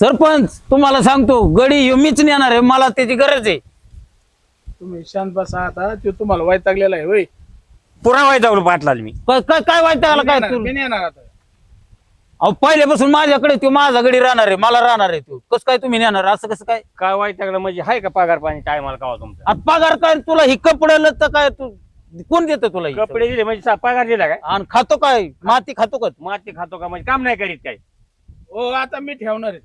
सरपंच तुम्हाला सांगतो गडी ह्यो मीच नेणार आहे मला त्याची गरज आहे. तुम्ही शांत बसा आता तो तुम्हाला वैतागलेला आहे होय. पुरा वायदावलं पाटलाला मी. काय काय काय काय नेणार- तू- मी आता. अहो पहिल्यापासून माझ्याकडे तो माझा गडी राहणार आहे मला राहणार आहे तू. कसं काय तुम्ही नेणार? असं कसं काय? काय वायतागलं म्हणजे आहे का पगार पाणी टायमाला का तुमचा? आता पगार काय? तुला ही कपडे तर काय? तू कोण देतं तुला हे? कपडे दिले म्हणजे सा- पगार दिला काय? आणि खातो काय? माती खातो का तू? माती खातो का? म्हणजे काम नाही करीत काय? हो आता मी ठेवणार आहे.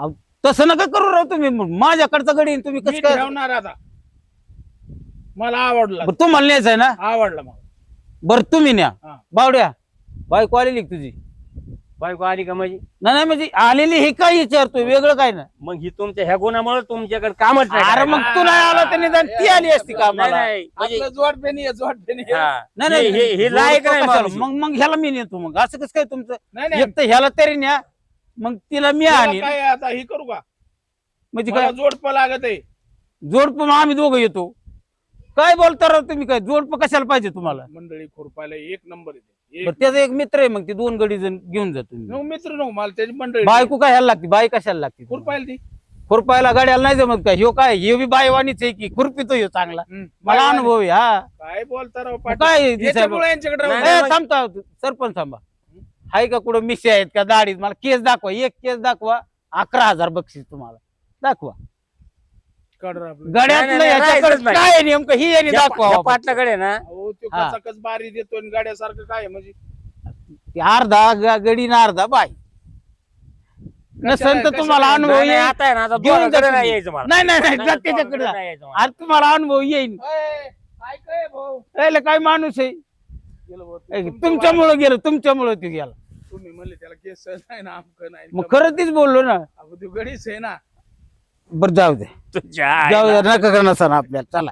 अहो, तसं नका करू राव तुम्ही. माझ्याकडचा गडी तुम्ही मी कसं काय ठेवणार आता. मला आवडला. बरं तुम्हाला न्यायचं आहे ना? आवडला मला. बरं तुम्ही न्या. हा. बावड्या बायको आलेली का तुझी? बायको आली का म्हणजे नाही नाही म्हणजे आलेली हे काय विचारतोय? वेगळं काय ना? मग ही तुमच्या ह्या गुणामुळे तुमच्याकडे कामच नाही अरे. मग तू नाही आला तर निदान ती आली असती का नाही म्हणजे आपलं जोड पेनी आहे जोड पेनी आहे. हा. नाही नाही हे- हे- हे लायक नाही? माणूस. मग मग ह्याला मी नेतो मग. असं कसं काय तुमचं? नाही नाही. एक तर ह्याला तरी न्या. मग तिला मी त्याला आणि काय आता ही करू का? म्हणजे मला काय? जोडप लागत आहे. जोडप मग आम्ही दोघं येतो. काय बोलता राव तुम्ही काय? जोडप कशाला पाहिजे तुम्हाला? मंडळी खुरपायला एक नंबर येते. एक बरं, त्याचा एक मित्र आहे मग ते दोन गडी जण घेऊन जा तुम्ही. नको मित्र नको मला त्याची मंडळी बायको काय ह्याला लागते? बाई कशाला लागते? तुम्हाला? खुरपायला ती. खुरपायला गाड्याला नाही जमत काय ह्यो काय? ह्यो बी बाईवानीच आहे की खुरपितो ह्यो चांगला. मला अनुभव आहे हा. काय बोलता राव पाटील? काय याच्यामुळे यांच्याकडे नाही. ए, थांबता सरपंच थांबा. हाय का कुठं मिशी आहेत का दाढीत? मला केस दाखवा एक केस दाखवा अकरा हजार बक्षीस तुम्हाला. दाखवा. गड्यातलं नाही, नाही. काय आहे नेमकं? ही यांनी दाखवा. पाटलाकडे ना. अहो तो हा. कचाकच बारी देतो आणि गाड्यासारखं काय आहे म्हणजे? अर्धा ग- गडी ना अर्धा बाय नसेल तर कशाला- तुम्हाला अनुभव नाही, नाही, येईल. आता आहे ना आता घेऊन जा दोघांकडे तुम्ही. नाही यायचं मला. नाही नाही नाही नाही, जा नाही, त्याच्याकडे. दोघांकडे जा. नाही यायचं मला. अरे तुम्हाला अनुभव येईल भाऊ. काय माणूस आहे. गेलं भाऊ, ऐक, तुमचं तुमच्यामुळं गेलं तुमच्यामुळं ते गेला. वा- तुम्ही म्हणले त्याला केस नाही ना आमकं नाही. मग खरं तीच बोललो ना. अगो तो गडीच आहे ना. बरं जाऊ दे. तुझ्या जाऊ. दे नका करणार सण आपल्याला. चला.